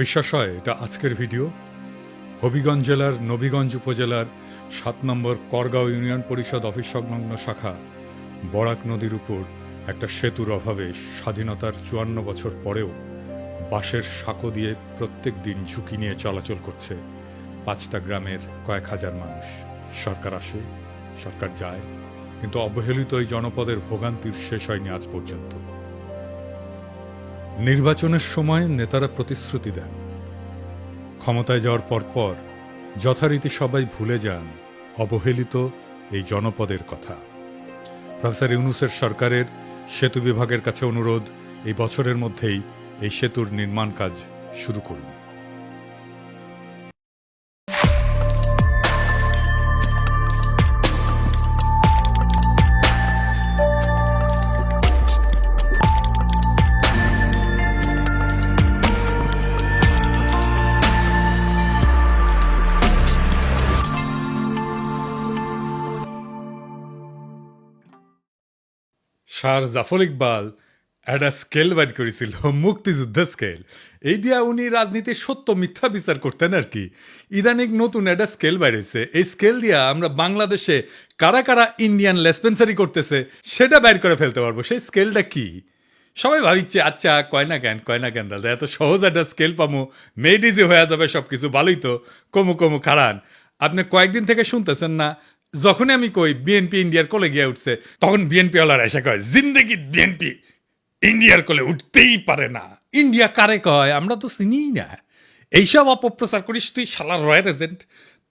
বিশ্বাস হয় এটা আজকের ভিডিও। হবিগঞ্জ জেলার নবীগঞ্জ উপজেলার সাত নম্বর করগাঁও ইউনিয়ন পরিষদ অফিস সংলগ্ন শাখা, বরাক নদীর উপর একটা সেতুর অভাবে স্বাধীনতার চুয়ান্ন বছর পরেও বাঁশের সাঁকো দিয়ে প্রত্যেক দিন ঝুঁকি নিয়ে চলাচল করছে পাঁচটা গ্রামের কয়েক হাজার মানুষ। সরকার আসে, সরকার যায়, কিন্তু অবহেলিত এই জনপদের ভোগান্তির শেষ হয়নি আজ পর্যন্ত। নির্বাচনের সময় নেতারা প্রতিশ্রুতি দেন। ক্ষমতায় যাওয়ার পরপর যথারীতি সবাই ভুলে যান অবহেলিত এই জনপদের কথা। প্রফেসর ইউনুসের সরকারের সেতু বিভাগের কাছে অনুরোধ, এই বছরের মধ্যেই এই সেতুর নির্মাণ কাজ শুরু করুন। স্যার জাফর ইকবাল একটা স্কেল বাইর করেছিল, মুক্তিযুদ্ধ স্কেল এই দিয়া উনি রাজনীতির সত্য মিথ্যা বিচার করতেন আর কি। ইদানিক নতুন একটা স্কেল বাইর হয়েছে এই স্কেল দিয়া আমরা বাংলাদেশে কারা কারা ইন্ডিয়ান লেসপেন্সারি করতেছে, সেটা বাইর করে ফেলতে পারব। সেই স্কেলটা কি? সবাই ভাবিচ্ছে আচ্ছা কয় না কেন, কয় কেন, দাদা, এত সহজ একটা স্কেল পামো। মেড ইজি হয়ে যাবে সব কিছু ভালোই তো। কমু কমু খারান আপনি কয়েকদিন থেকে শুনতেছেন না যখনই আমি কই বিএনপি ইন্ডিয়ার কোলে গিয়ে উঠছে, তখন বিএনপি ওলার এসে কয়, জিন্দগি বিএনপি ইন্ডিয়ার কোলে উঠতেই পারে না। ইন্ডিয়া কারে কয়? আমরা তো চিনিই না। এইসব অপপ্রচার করিস তুই সালার রয়্যাল এজেন্ট।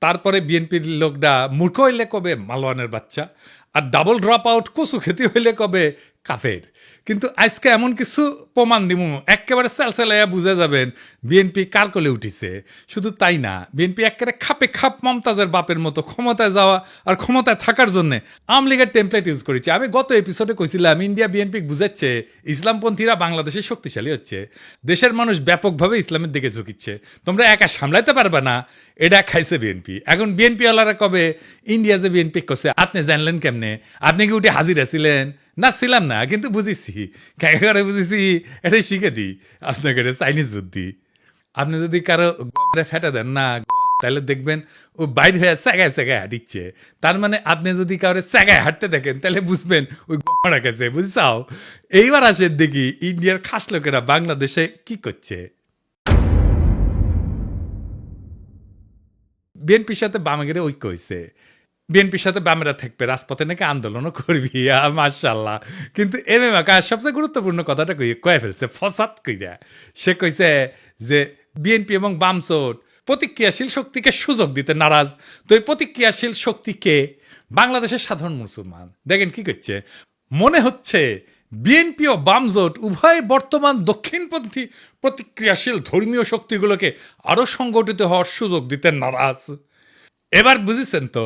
তারপরে বিএনপির লোকটা, মূর্খ হইলে কবে, মালওয়ানের বাচ্চা? আর ডাবল ড্রপ আউট কচু খেতে হইলে কবে? কাফের। কিন্তু আজকে এমন কিছু প্রমাণ দিব একেবারে সেলসেলাইয়া বুঝে যাবেন বিএনপি কার কোলে উঠিছে। শুধু তাই না বিএনপি একেবারে খাপে খাপ মমতাজের বাপের মতো ক্ষমতায় যাওয়া আর ক্ষমতায় থাকার জন্য আওয়ামী লীগের টেমপ্লেট ইউজ করেছে। আমি গত এপিসোডে কইছিলাম, ইন্ডিয়া বিএনপি বুঝাচ্ছে ইসলামপন্থীরা বাংলাদেশে শক্তিশালী হচ্ছে। দেশের মানুষ ব্যাপকভাবে ইসলামের দিকে ঝুঁকিচ্ছে। তোমরা একা সামলাইতে পারবে না, এটা খাইছে বিএনপি এখন বিএনপি ওয়ালারা কবে, ইন্ডিয়া যে বিএনপি করছে, আপনি জানলেন কেমনে? আপনি কি উঠে হাজির আছিলেন? না, ছিলাম না, কিন্তু বুঝেছি। করে বুঝেছি, এটাই শিখে দিই। আপনাকে এটা চাইনিজ বুদ্ধি আপনি যদি কারও ফেটে দেন, না তাহলে দেখবেন ও বাইর হয়ে স্যাগায় স্যাগায় হাঁটিচ্ছে। তার মানে আপনি যদি কারও স্যাগায় হাঁটতে দেখেন, তাহলে বুঝবেন ওই গমরা গেছে, বুঝছাও? এইবার আসেন দেখি ইন্ডিয়ার খাস লোকেরা বাংলাদেশে কি করছে। বিএনপির সাথে বামেগের ঐক্য হয়েছে বিএনপির সাথে বামেরা থাকবে, রাজপথে নাকি আন্দোলনও করবি। মার্শাল্লাহ কিন্তু এম এম আকাশ সবচেয়ে গুরুত্বপূর্ণ কথাটা কই? কয়ে ফেলছে, ফসাদ কইরা। সে কইছে যে, বিএনপি এবং বামসোট প্রতিক্রিয়াশীল শক্তিকে সুযোগ দিতে নারাজ। তো এই প্রতিক্রিয়াশীল শক্তিকে বাংলাদেশের সাধারণ মুসলমান, দেখেন কি করছে? মনে হচ্ছে বিএনপি ও বামজোট উভয় বর্তমান দক্ষিণপন্থী প্রতিক্রিয়াশীল ধর্মীয় শক্তিগুলোকে আরও সংগঠিত হওয়ার সুযোগ দিতে নারাজ। এবার বুঝেছেন তো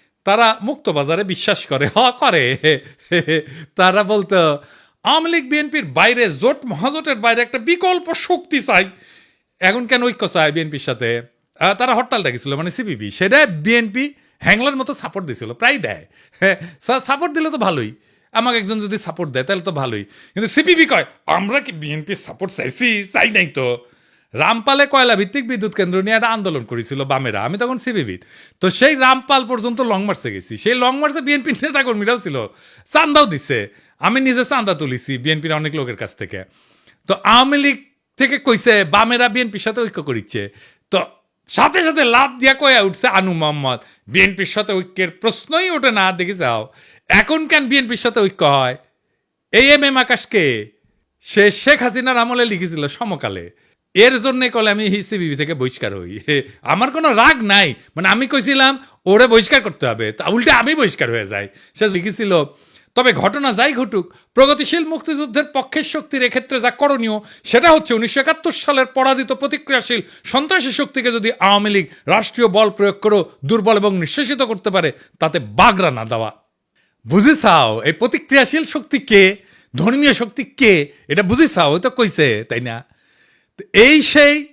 তারা মুক্ত বাজারে বিশ্বাস করে। হ, করে। তারা বলতো, আওয়ামী লীগ, বিএনপির বাইরে জোট, মহাজোটের বাইরে একটা বিকল্প শক্তি চাই। এখন কেন ঐক্য চায় বিএনপির সাথে? তারা হরতাল ডাকিছিল মানে সিপিবি। সেটা বিএনপি হ্যাংলার মতো সাপোর্ট দিছিল, প্রায় দেয়। হ্যাঁ সাপোর্ট দিলে তো ভালোই। আমাকে একজন যদি সাপোর্ট দেয়, তাহলে তো ভালোই। কিন্তু সিপিবি কয়, আমরা কি বিএনপির সাপোর্ট চাইছি? চাই নাই তো। রামপালে কয়লা ভিত্তিক বিদ্যুৎ কেন্দ্র নিয়ে একটা আন্দোলন করেছিল বামেরা। আমি তখন সিবিবিদ তো সেই রামপাল পর্যন্ত লং মার্চে গেছি। সেই লং মার্চে বিএনপি নেতাকর্মীরাও ছিল। চান্দাও দিছে। আমি নিজে চান্দা তুলিছি বিএনপির অনেক লোকের কাছ থেকে। তো আওয়ামী লীগ থেকে কইছে, বামেরা বিএনপির সাথে ঐক্য করিচ্ছে। তো সাথে সাথে লাভ দিয়া কয়া উঠছে আনু মোহাম্মদ। বিএনপির সাথে ঐক্যের প্রশ্নই ওঠে না, দেখে যাও। এখন কেন বিএনপির সাথে ঐক্য হয়? এই এম এম আকাশকে সে শেখ হাসিনার আমলে লিখেছিল সমকালে। এর জন্য কলে আমি সিবিবি থেকে বহিষ্কার হই। আমার কোনো রাগ নাই। মানে আমি কইছিলাম, ওরে বহিষ্কার করতে হবে। তা উল্টে আমি বহিষ্কার হয়ে যাই। সে লিখেছিল, তবে ঘটনা যাই ঘটুক, প্রগতিশীল মুক্তিযুদ্ধের পক্ষের শক্তির এক্ষেত্রে যা করণীয়, সেটা হচ্ছে উনিশশো একাত্তর সালের পরাজিত প্রতিক্রিয়াশীল সন্ত্রাসী শক্তিকে যদি আওয়ামী লীগ রাষ্ট্রীয় বল প্রয়োগ করেও দুর্বল এবং নিঃশেষিত করতে পারে, তাতে বাগড়া না দেওয়া। বুঝেছাও এই প্রতিক্রিয়াশীল শক্তি কে? ধর্মীয় শক্তি কে? এটা বুঝেছাও ওই তো কইছে, তাই না? এই সেই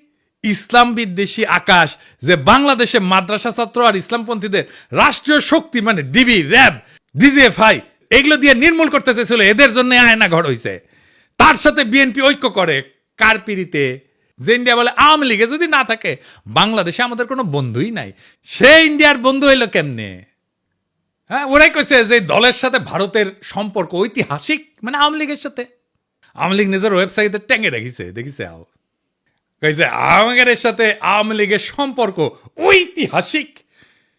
ইসলাম বিদ্বেষী আকাশ যে বাংলাদেশে মাদ্রাসা ছাত্র আর ইসলামপন্থীদের রাষ্ট্রীয় শক্তি মানে ডিবি, র্যাব, ডিজিএফআই, এগুলো দিয়ে নির্মূল করতে চেয়েছিল, এদের জন্য আয়না ঘর হইছে। তার সাথে বিএনপি ঐক্য করে, কার পিড়িতে? যে ইন্ডিয়া বলে আওয়ামী লীগে যদি না থাকে, বাংলাদেশে আমাদের কোনো বন্ধুই নাই। সে ইন্ডিয়ার বন্ধু হইল কেমনে? হ্যাঁ ওরাই কইছে যে দলের সাথে ভারতের সম্পর্ক ঐতিহাসিক মানে আওয়ামী লীগের সাথে। আওয়ামী লীগ নিজের ওয়েবসাইটে ট্যাঙ্গে রেখেছে দেখিছে আও। কইছে আওয়ামী সাথে আওয়ামী লীগের সম্পর্ক ঐতিহাসিক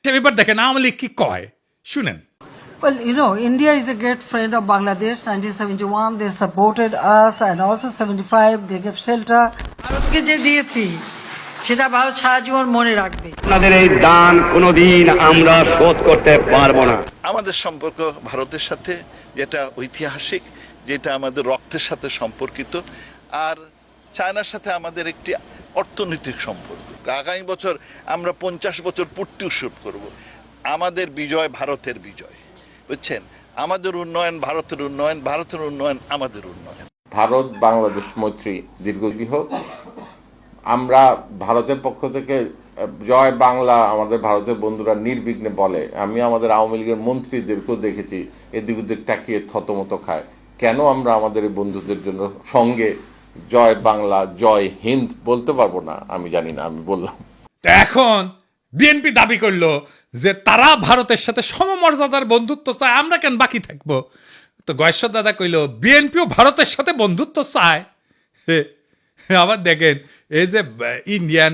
সে ব্যাপার দেখেন আওয়ামী লীগ কি কয় শুনেন Well, you know, India is a great friend of Bangladesh. 1971, they supported us, and also 75, they gave shelter. ভারতকে যে দিয়েছি সেটা ভারত সারা জীবন মনে রাখবে আপনাদের এই দান কোনোদিন আমরা শোধ করতে পারব না আমাদের সম্পর্ক ভারতের সাথে যেটা ঐতিহাসিক যেটা আমাদের রক্তের সাথে সম্পর্কিত আর চায়নার সাথে আমাদের একটি অর্থনৈতিক সম্পর্ক। আগামী বছর আমরা পঞ্চাশ বছর পূর্তি উৎসব করব। আমাদের বিজয় ভারতের বিজয়। বুঝছেন? আমাদের উন্নয়ন ভারতের উন্নয়ন ভারতের উন্নয়ন আমাদের উন্নয়ন। ভারত, বাংলাদেশ, মৈত্রী দীর্ঘজীবী হোক আমরা ভারতের পক্ষ থেকে, জয় বাংলা আমাদের ভারতের বন্ধুরা নির্বিঘ্নে বলে। আমি আমাদের আওয়ামী লীগের মন্ত্রীদেরকেও দেখেছি, এদিক ওদিক তাকিয়ে থতমত খায়। কেন আমরা আমাদের বন্ধুদের জন্য সঙ্গে জয় বাংলা, জয় হিন্দ বলতে পারব না, আমি জানি না, আমি বললাম। এখন বিএনপি দাবি করল যে তারা ভারতের সাথে সমমর্যাদার বন্ধুত্ব চায়, আমরা কেন বাকি থাকব? তো গয়েশ্বর দাদা কইল বিএনপিও ভারতের সাথে বন্ধুত্ব চায়। আবার দেখেন, এই যে ইন্ডিয়ান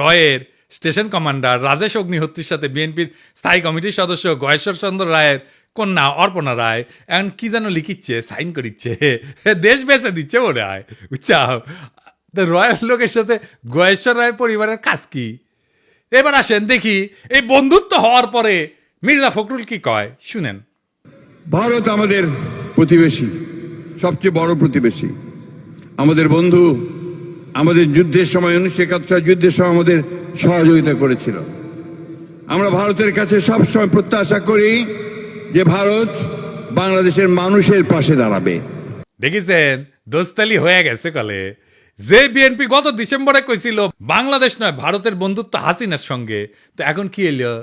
রয়ের স্টেশন কমান্ডার রাজেশ অগ্নিহোত্রীর সাথে বিএনপির স্থায়ী কমিটির সদস্য গয়েশ্বর চন্দ্র রায়ের কন্যা অর্পণা রায় এখন কি যেন লিখিচ্ছে, সাইন করিচ্ছে দেশ বেঁচে দিচ্ছে ওরা বুঝছাও তো রয়্যাল লোকের সাথে গয়েশ্বর রায় পরিবারের কাজ কি? এবার আসেন দেখি, এই বন্ধুত্ব হওয়ার পরে মির্জা ফখরুল কি কয়? শুনেন। ভারত আমাদের প্রতিবেশী, সবচেয়ে বড় প্রতিবেশী। আমাদের বন্ধু আমাদের যুদ্ধের সময় উনিশশো একাত্তর যুদ্ধের সময় আমাদের সহযোগিতা করেছিল। আমরা ভারতের কাছে সবসময় প্রত্যাশা করি যে ভারত বাংলাদেশের মানুষের পাশে দাঁড়াবে। দেখেছেন? দোস্তালি হয়ে গেছে কলে। যে বিএনপি গত ডিসেম্বরে কইছিল, বাংলাদেশ নয়, ভারতের বন্ধুত্ব হাসিনার সঙ্গে। তো এখন কি এলো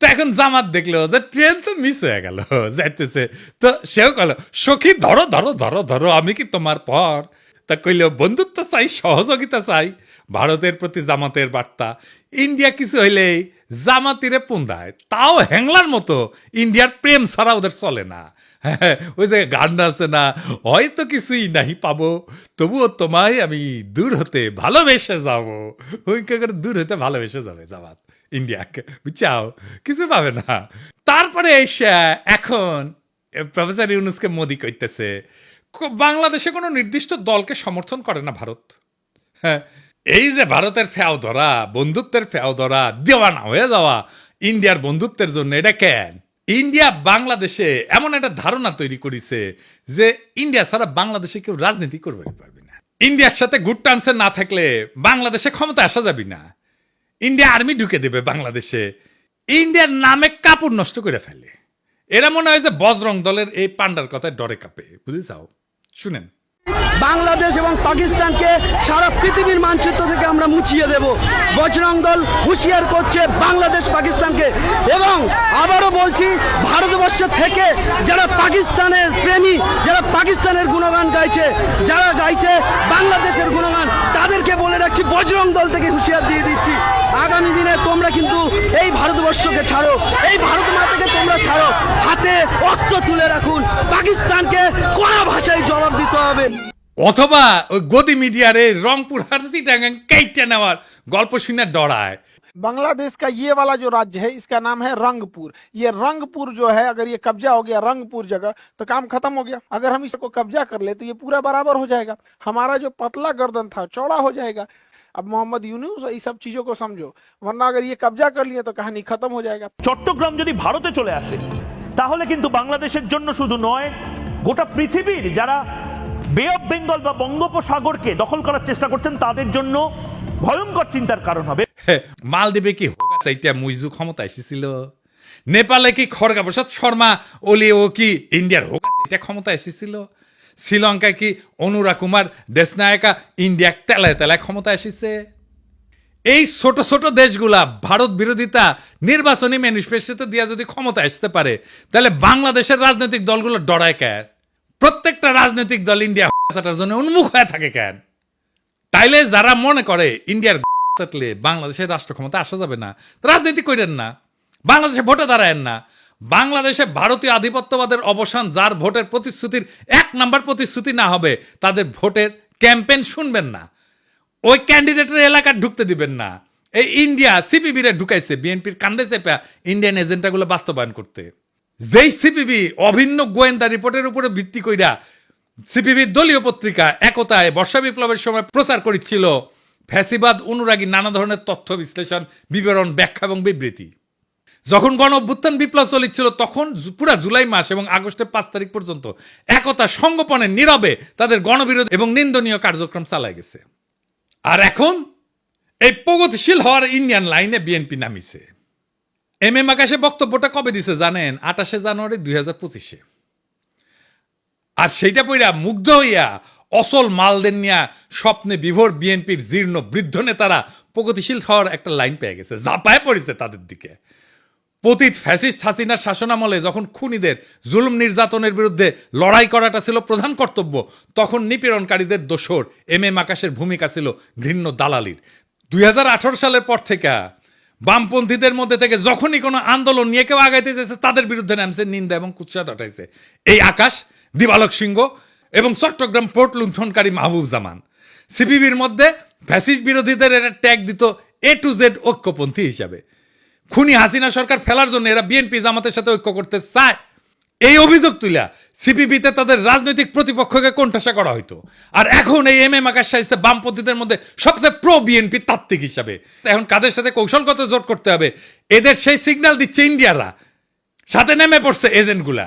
তো এখন জামাত দেখল যে ট্রেন তো মিস হয়ে গেল, যাইতেছে। তো সেও কল সখী, ধরো ধরো ধরো ধরো, আমি কি তোমার পর? তা কইল, বন্ধুত্ব চাই, সহযোগিতা চাই। ভারতের প্রতি জামাতের বার্তা। ইন্ডিয়া কিছু হইলেই জামাতিরে পুন্দায়। তাও হ্যাংলার মতো ইন্ডিয়ার প্রেম ছাড়া ওদের চলে না। হ্যাঁ, ওই যে গান আছে না হয়তো কিছুই নাহি পাবো। তবুও তোমায় আমি দূর হতে ভালোবেসে যাব। ওই কে করে দূর হতে ভালোবেসে যাবে জামাত ইন্ডিয়াকে। বুঝছাও? কিছু পাবে না। তারপরে এসে এখন প্রফেসর ইউনুসকে মোদি কইতেছে বাংলাদেশে কোনো নির্দিষ্ট দলকে সমর্থন করে না ভারত। হ্যাঁ এই যে ভারতের ফেও ধরা, বন্ধুত্বের ফেও ধরা, দেওয়ানা হয়ে যাওয়া, ইন্ডিয়ার বন্ধুত্বের জন্য এটা কেন? ইন্ডিয়া বাংলাদেশে এমন একটা ধারণা তৈরি করেছে যে ইন্ডিয়া ছাড়া বাংলাদেশে কেউ রাজনীতি করবে পারবে না। ইন্ডিয়ার সাথে গুড টার্মসে না থাকলে বাংলাদেশে ক্ষমতা আসা যাবে না। ইন্ডিয়া আর্মি ঢুকে দেবে বাংলাদেশে। ইন্ডিয়ার নামে কাপড় নষ্ট করে ফেলে। এরা মনে হয় যে বজরং দলের এই পান্ডার কথায় ডরে কাঁপে। বুঝেছাও শুনেন। বাংলাদেশ এবং পাকিস্তানকে সারা পৃথিবীর মানচিত্র থেকে আমরা মুছিয়ে দেব। বজরং দল হুঁশিয়ার করছে বাংলাদেশ, পাকিস্তানকে। এবং আবারও বলছি, ভারতবর্ষ থেকে যারা পাকিস্তানের প্রেমী, যারা পাকিস্তানের গুণগান গাইছে, যারা গাইছে বাংলাদেশের গুণগান, তাদেরকে বলে বজরং দল থেকে হুঁশিয়ার দিয়ে দিচ্ছি আগামী দিনে তোমরা কিন্তু এই ভারতবর্ষকে ছাড়ো এই ভারত মাতাকে তোমরা ছাড়ো হাতে অস্ত্র তুলে রাখুন পাকিস্তানকে কড়া ভাষায় জবাব দিতে হবে অথবা ওই গদি মিডিয়ারে রংপুর হারসি টাঙ্গাং কাইটে নেওয়ার গল্প শুনে ডরায় बांग्लादेश का ये वाला जो राज्य है इसका नाम है रंगपुर ये रंगपुर जो है अगर ये कब्जा हो गया रंगपुर जगह तो काम खत्म हो गया अगर हम इसको कब्जा कर ले तो ये पूरा बराबर हो जाएगा हमारा जो पतला गर्दन था चौड़ा हो जाएगा अब मोहम्मद यूनुस ये सब चीजों को समझो वरना अगर ये कब्जा कर लिए तो कहानी खत्म हो जाएगा চট্টগ্রাম যদি ভারতে চলে আসে তাহলে কিন্তু বাংলাদেশের জন্য শুধু নয় গোটা পৃথিবীর যারা বে অফ বেঙ্গল বা বঙ্গোপসাগরকে দখল করার চেষ্টা করছেন তাদের জন্য ভয়ঙ্কর চিন্তার কারণ হবে মালদ্বীপে কি হোক চাইটা মুইজু ক্ষমতা এসেছিল নেপালে কি খড়গা প্রসাদ শর্মা ওলি ও কি ইন্ডিয়ার হোক এটা ক্ষমতা এসেছিল শ্রীলঙ্কায় কি অনুরা কুমার, দেশনায়কা, ইন্ডিয়া তেলায় তেলায় ক্ষমতা এসেছে? এই ছোট ছোট দেশগুলা ভারত বিরোধিতা নির্বাচনী ম্যানিফেস্টোতে দিয়া যদি ক্ষমতা আসতে পারে, তাহলে বাংলাদেশের রাজনৈতিক দলগুলো ডরায় কেন প্রত্যেকটা রাজনৈতিক দল ইন্ডিয়া চাটার জন্য উন্মুখ হয়ে থাকে কেন তাইলে যারা মনে করে ইন্ডিয়ার বাংলাদেশের রাষ্ট্র ক্ষমতা আসা যাবে না, রাজনীতি করেন না, বাংলাদেশে ভোটে দাঁড়ায়েন না বাংলাদেশে ভারতীয় আধিপত্যবাদের অবসান, যার ভোটের প্রতিশ্রুতির এক নাম্বার প্রতিশ্রুতি না হবে, তাদের ভোটের ক্যাম্পেন শুনবেন না। ওই ক্যান্ডিডেটের এলাকা ঢুকতে দিবেন না। এই ইন্ডিয়া সিপিবি রে ঢুকাইছে, বিএনপির কান্দে চেপা ইন্ডিয়ান এজেন্ডাগুলো বাস্তবায়ন করতে। যেই সিপিবি অভিন্ন গোয়েন্দা রিপোর্টের উপরে ভিত্তি কইরা সিপিবির দলীয় পত্রিকা একতায় বর্ষা বিপ্লবের সময় প্রচার করেছিল ফ্যাসিবাদ, অনুরাগী, নানা ধরনের তথ্য বিশ্লেষণ, বিবরণ, ব্যাখ্যা এবং বিবৃতি। যখন গণ অভ্যুত্থান বিপ্লব চলেছিল তখন পুরা জুলাই মাস এবং আগস্টের পাঁচ তারিখ পর্যন্ত একতা সংগোপনে, নীরবে তাদের গণবিরোধ এবং নিন্দনীয় কার্যক্রম চালায় গেছে। আর এখন এই প্রগতিশীল হওয়ার ইন্ডিয়ান লাইনে বিএনপি নামিছে। এম এম আকাশে বক্তব্যটা কবে দিছে জানেন? আঠাশে জানুয়ারি দুই হাজার পঁচিশে। আর সেইটা পইরা মুগ্ধ হইয়া অসল মালদের নিয়া স্বপ্নে বিভোর বিএনপির জীর্ণ বৃদ্ধ নেতারা প্রগতিশীল হওয়ার একটা লাইন পেয়ে গেছে। জাপায় পড়েছে তাদের দিকে। পতিত ফ্যাসিস্ট হাসিনার শাসনামলে যখন খুনিদের জুলুম নির্যাতনের বিরুদ্ধে লড়াই করাটা ছিল প্রধান কর্তব্য, তখন নিপীড়নকারীদের দোসর এম এম আকাশের ভূমিকা ছিল ঘৃণ্য দালালির। দুই হাজার আঠারো সালের পর থেকে বামপন্থীদের মধ্যে থেকে যখনই কোনো আন্দোলন নিয়ে কেউ আগাইতে চেয়েছে তাদের বিরুদ্ধে নামছে নিন্দা এবং কুৎসা ডাটাইছে এই আকাশ, দিবালক সিংহ এবং চট্টগ্রাম পোর্ট লুণ্ঠনকারী মাহবুব জামান সিপিবির মধ্যে ফ্যাসিস্ট বিরোধীদের এটা ট্যাগ দিত এ টু জেড ঐক্যপন্থী হিসাবে। খুনি হাসিনা সরকার ফেলার জন্য এরা বিএনপি জামাতের সাথে ঐক্য করতে চায়। এই অভিযোগ তুলা সিপিবিতে তাদের রাজনৈতিক প্রতিপক্ষকে কোণঠাসা করা হইতো। আর এখন এই এম এম আকাশ সাহিসে বামপন্থীদের মধ্যে সবচেয়ে প্রো বিএনপি তাত্ত্বিক হিসাবে। এখন কাদের সাথে কৌশলগত জোট করতে হবে? এদের সেই সিগন্যাল দিচ্ছে ইন্ডিয়ারা। সাথে নেমে পড়ছে এজেন্টগুলা।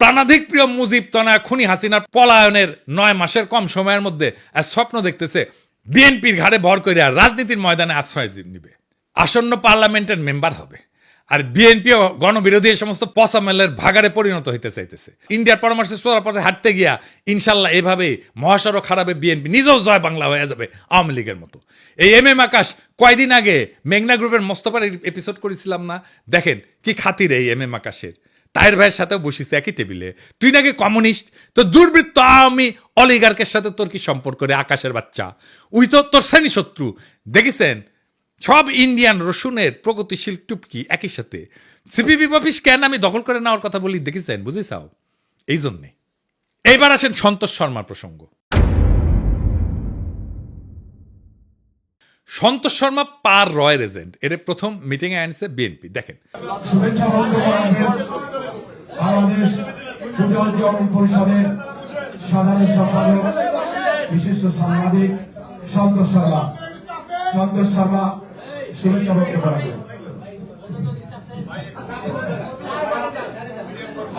প্রাণাধিক প্রিয় মুজিব তনয়া খুনি হাসিনার পলায়নের নয় মাসের কম সময়ের মধ্যে স্বপ্ন দেখতেছে, বিএনপির ঘাড়ে ভর করে রাজনীতির ময়দানে আশ্রয় নিবে। আসন্ন পার্লামেন্টের মেম্বার হবে। আর বিএনপি গণবিরোধী এই সমস্ত পসামেলের ভাগারে পরিণত হইতে চাইতেছে। ইন্ডিয়ার পরামর্শে সোয়ার পথে হাঁটতে গিয়া ইনশাল্লাহ এভাবেই মহাসড়ক খারাপে বিএনপি নিজেও জয় বাংলা হয়ে যাবে আওয়ামী লীগের মতো। এই এম এম আকাশ কয়দিন আগে মেঘনা গ্রুপের মোস্তফার এপিসোড করেছিলাম না? দেখেন কি খাতির এই এম এম আকাশের। তায়ের ভাইয়ের সাথেও বসিস একই টেবিলে তুই নাকি কমিউনিস্ট তো দুর্বৃত্ত আমি অলিগার্কের সাথে তোর কি সম্পর্ক রে, আকাশের বাচ্চা? উই তো তোর শ্রেণি শত্রু দেখেছেন? সব ইন্ডিয়ান রসুনের প্রগতিশীল টুপকি একই সাথে। সিপিবি অফিস কেন আমি দখল করে নেওয়ার কথা বলি, দেখেছেন? বুঝেছাও এই জন্যে। এইবার আসেন সন্তোষ শর্মার প্রসঙ্গ। সন্তোষ শর্মা পার রয়ের এজেন্ট। এর প্রথম মিটিং এ আনছে বিএনপি দেখেন। শুভেচ্ছা বন্ধুগণ বাংলাদেশ পরিষদের সাধারণ সম্পাদক, বিশিষ্ট সাংবাদিক সন্তোষ শর্মা। সন্তোষ শর্মা, শুভেচ্ছা বক্তব্য রাখবেন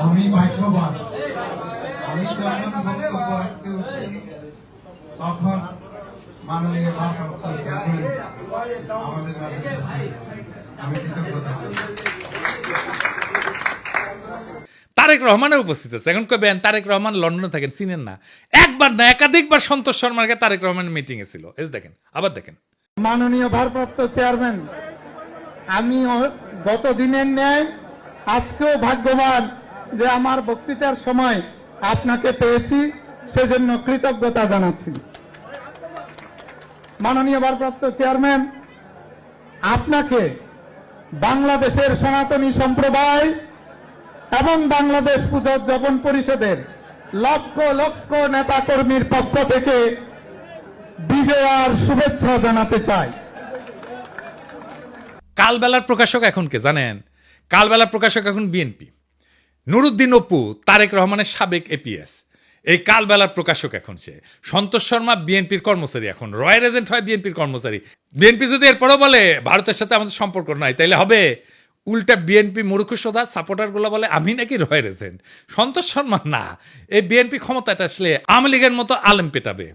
আমি ভাগ্যবান। আমি যখন বক্তব্য রাখতে উঠছি তখন মাননীয় ভারপ্রাপ্ত চেয়ারম্যান আমাদের আমি কৃতজ্ঞতা তারেক রহমানের উপস্থিত আছে। এখন কবেন তারেক রহমান লন্ডনে থাকেন, চিনেন না। একবার না, একাধিকবার সন্তোষ শর্মাকে তারেক রহমানের মিটিং এ ছিল। এই দেখেন, আবার দেখেন। মাননীয় ভারপ্রাপ্ত চেয়ারম্যান আমি গত দিনের ন্যায় আজকেও ভাগ্যবান যে আমার বক্তৃতার সময় আপনাকে পেয়েছি, সেজন্য কৃতজ্ঞতা জানাচ্ছি। মাননীয় ভারপ্রাপ্ত চেয়ারম্যান আপনাকে বাংলাদেশের সনাতনী সম্প্রদায় এবং বাংলাদেশ উদযাপন পরিষদের লক্ষ লক্ষ নেতাকর্মীর পক্ষ থেকে বিজয়ার শুভেচ্ছা জানাতে চাই। কালবেলার প্রকাশক এখন কে জানেন? কালবেলার প্রকাশক এখন বিএনপি। নুরুদ্দিন অপু, তারেক রহমানের সাবেক এপিএস। এই কালবেলার প্রকাশক এখন সে। সন্তোষ শর্মা বিএনপির কর্মচারী এখন। রয়্যাল এজেন্ট হয় বিএনপির কর্মচারী। বিএনপি যদি এরপরও বলে, ভারতের সাথে আমাদের সম্পর্ক নাই, তাইলে হবে? উল্টা বিএনপি মূর্খসোদা সাপোর্টারগুলো বলে, আমি নাকি রয়্যাল এজেন্ট? সন্তোষ শর্মা, না। এই বিএনপি ক্ষমতায় আসলে আওয়ামী লীগের মতো আলেম পেটাবে।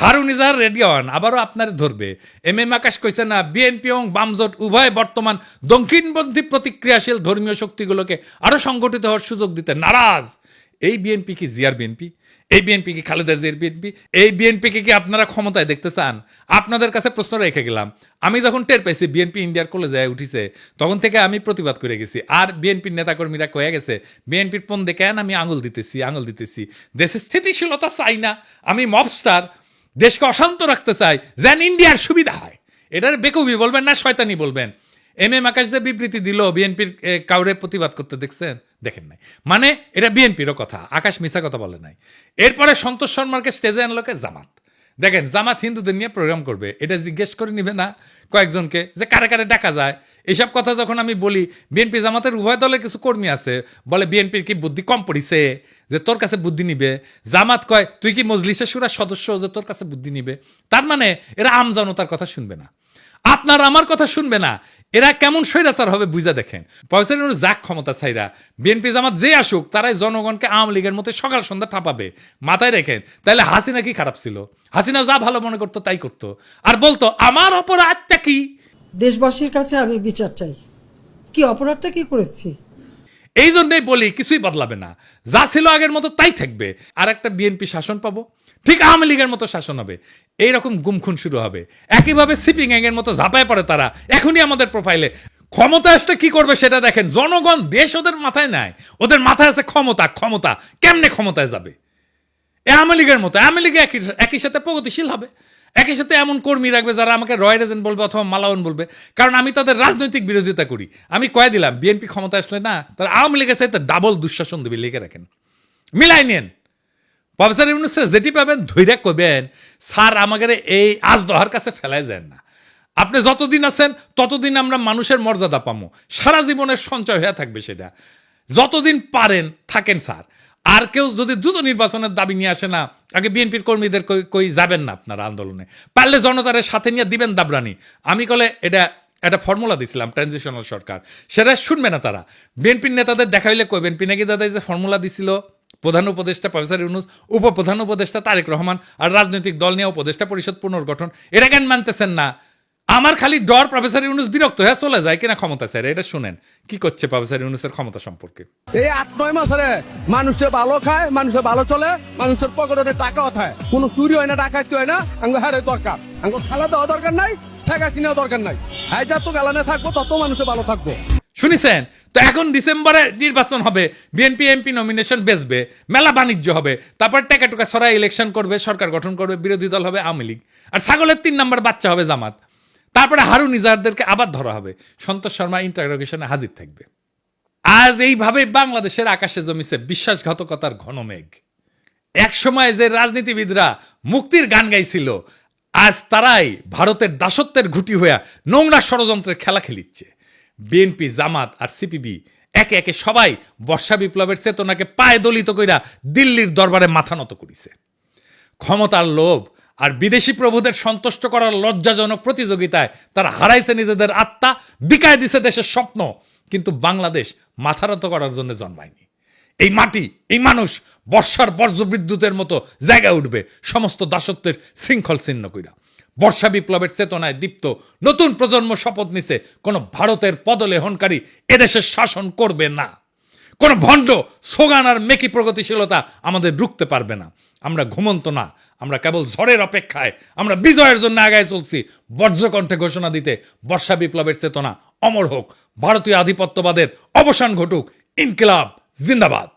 হারুন ইজাহার রেডি হন, আবারও আপনার ধরবে। এম এম আকাশ কইছে না বিএনপি এবং বামজোট উভয় বর্তমান দক্ষিণপন্থী প্রতিক্রিয়াশীল ধর্মীয় শক্তিগুলোকে আরও সংগঠিত হওয়ার সুযোগ দিতে নারাজ। এই বিএনপি কি, জিয়ার বিএনপি এই বিএনপি কি খালেদা জিয়ার বিএনপি এই বিএনপিকে কি আপনারা ক্ষমতায় দেখতে চান? আপনাদের কাছে প্রশ্ন রেখে গেলাম। আমি যখন টের পেয়েছি বিএনপি ইন্ডিয়ার কলেজে উঠিছে, তখন থেকে আমি প্রতিবাদ করে গেছি। আর বিএনপির নেতাকর্মীরা কয়ে গেছে বিএনপির পন দেখেন আমি আঙুল দিতেছি আঙুল দিতেছি? দেশের স্থিতিশীলতা চাই না। আমি মবস্টার, দেশকে অশান্ত রাখতে চাই, যেন ইন্ডিয়ার সুবিধা হয়। এটার বেকুবি বলবেন না, শয়তানি বলবেন। এম এম আকাশ যে বিবৃতি দিল, বিএনপির কাউরে প্রতিবাদ করতে দেখছেন? দেখেন নাই। মানে এটা বিএনপিরও কথা, আকাশ মিশা কথা বলে নাই। এরপরে সন্তোষ শর্মাকে স্টেজে আনলোকে জামাত। দেখেন, জামাত হিন্দুদের নিয়ে প্রোগ্রাম করবে, এটা জিজ্ঞেস করে নিবে না কয়েকজনকে যে কারে কারে ডাকা যায়। এইসব কথা যখন আমি বলি, বিএনপি জামাতের উভয় দলের কিছু কর্মী আছে, বলে বিএনপির কি বুদ্ধি কম পড়িছে? যে তোর কাছে বুদ্ধি নিবে। জামাত কয়, তুই কি মজলিসের সুরার সদস্য যে তোর কাছে বুদ্ধি নিবে? তার মানে এরা আম জনতার কথা শুনবে না। আপনার আমার কথা শুনবে না। এরা কেমন স্বৈরাচার হবে বুঝা দেখেন। পয়সা যাক ক্ষমতা চাইরা বিএনপি জামাত যে আসুক তারাই জনগণকে আওয়ামী লীগের মতো সকাল সন্ধ্যা ঠাপাবে। মাথায় রেখেন তাহলে হাসিনা কি খারাপ ছিল? হাসিনা যা ভালো মনে করতো তাই করতো। আর বলতো আমার অপরাধটা কি? দেশবাসীর কাছে আমি বিচার চাই। কি অপরাধটা কি করেছি? এই জন্যই বলি কিছুই বদলাবে না। যা ছিল আগের মতো তাই থাকবে। আর একটা বিএনপি শাসন পাবো। ঠিক আওয়ামী লীগের মতো শাসন হবে। এইরকম গুমখুন শুরু হবে। একইভাবে সিপিং এর মতো ঝাঁপায় পড়ে তারা। এখনই আমাদের প্রোফাইলে ক্ষমতা আসতে কি করবে সেটা দেখেন। জনগণ দেশ ওদের মাথায় নাই ওদের মাথায় আছে ক্ষমতা। ক্ষমতা কেমনে ক্ষমতায় যাবে? আওয়ামী লীগের মতো। আওয়ামী লীগ একই একই সাথে প্রগতিশীল হবে। একই সাথে এমন কর্মী রাখবে যারা আমাকে রয়্যাল এজেন্ট বলবে অথবা মালাউন বলবে। কারণ আমি তাদের রাজনৈতিক বিরোধিতা করি। আমি কয়ে দিলাম, বিএনপি ক্ষমতা আসলে না, তারা আওয়ামী লীগের সাথে ডাবল দুঃশাসন দেবে, লিখে রাখেন। মিলাই নিয়েন। প্রফেসর ইউনুস যেটি পাবেন ধৈর্য করবেন স্যার আমাদের এই আজ দহার কাছে ফেলাই যায় না। আপনি যতদিন আছেন, ততদিন আমরা মানুষের মর্যাদা পামো। সারা জীবনের সঞ্চয় হয়ে থাকবে সেটা। যতদিন পারেন, থাকেন, স্যার। আর কেউ যদি দ্রুত নির্বাচনের দাবি নিয়ে আসে না, আগে বিএনপির কর্মীদের কই- কই যাবেন না আপনারা আন্দোলনে। পারলে জনতারের সাথে নিয়ে দিবেন দাবরানি আমি কলে এটা, একটা ফর্মুলা দিছিলাম, ট্রানজিশনাল সরকার। সেটা শুনবে না তারা। বিএনপির নেতাদের দেখা হইলে কইবেন, পিনাকি দাদা যে ফর্মুলা দিছিল প্রধান উপদেষ্টা প্রফেসর ইউনুস, উপপ্রধান উপদেষ্টা তারেক রহমান আর রাজনৈতিক দল নিয়ে উপদেষ্টা পরিষদ পুনর্গঠন। এটা কেন মানতেছেন না? আমার খালি ডর প্রফেসর ইউনুস বিরক্ত হয়ে চলে যায় কিনা ক্ষমতা স্যার এটা শুনেন। কি করছে প্রফেসর ইউনুসের ক্ষমতা সম্পর্কে? এই আট, নয় মাসে মানুষের ভালো খায় মানুষের ভালো চলে, মানুষের পকেটে টাকাও থাকে কোনো চুরি হয় না, ডাকাতি হয় না, আঙ্গ হ্যাঁ দরকার। আঙ্গ খালা দেওয়া দরকার নাই টাকা কিনেও দরকার নাই। হ্যাঁ যত গালানে থাকব, তত মানুষের ভালো থাকব। শুনেছেন? তো এখন ডিসেম্বরে নির্বাচন হবে বিএনপি এমপি নমিনেশন বেচবে, মেলা বাণিজ্য হবে, তারপর টেকা টুকা সরাই ইলেকশন করবে, সরকার গঠন করবে, বিরোধী দল হবে আওয়ামী লীগ। আর ছাগলের তিন নম্বর বাচ্চা হবে জামাত। তারপরে হারুন ইজারদেরকে আবার ধরা হবে। সন্তোষ শর্মা ইন্টারোগেশনে হাজির থাকবে। আজ এইভাবে বাংলাদেশের আকাশে জমিছে বিশ্বাসঘাতকতার ঘন মেঘ। এক সময় যে রাজনীতিবিদরা মুক্তির গান গাইছিল, আজ তারাই ভারতের দাসত্বের ঘুটি হইয়া নোংরা ষড়যন্ত্রের খেলা খেলিচ্ছে। বিএনপি, জামাত আর সিপিবি একে একে সবাই বর্ষা বিপ্লবের চেতনাকে পায়ে দলিত কইরা দিল্লির দরবারে মাথা নত করিছে। ক্ষমতার লোভ আর বিদেশি প্রভুদের সন্তুষ্ট করার লজ্জাজনক প্রতিযোগিতায় তারা হারাইছে নিজেদের আত্মা, বিকায় দিছে দেশের স্বপ্ন, কিন্তু বাংলাদেশ মাথারত করার জন্য জন্মায়নি। এই মাটি, এই মানুষ বর্ষার বর্জ্য বিদ্যুতের মতো জায়গায় উঠবে, সমস্ত দাসত্বের শৃঙ্খল ছিন্ন কইরা। বর্ষা বিপ্লবের চেতনায় দীপ্ত নতুন প্রজন্ম শপথ নিছে, কোন ভারতের পদলেহনকারী এদেশের শাসন করবে না। কোন ভণ্ড সোগান আর মেকি প্রগতিশীলতা আমাদের রুখতে পারবে না। আমরা ঘুমন্ত না, আমরা কেবল ঝড়ের অপেক্ষায়, আমরা বিজয়ের জন্য আগায় চলছি। বজ্রকণ্ঠে ঘোষণা দিতে বর্ষা বিপ্লবের চেতনা অমর হোক, ভারতীয় আধিপত্যবাদের অবসান ঘটুক, ইনকিলাব, জিন্দাবাদ।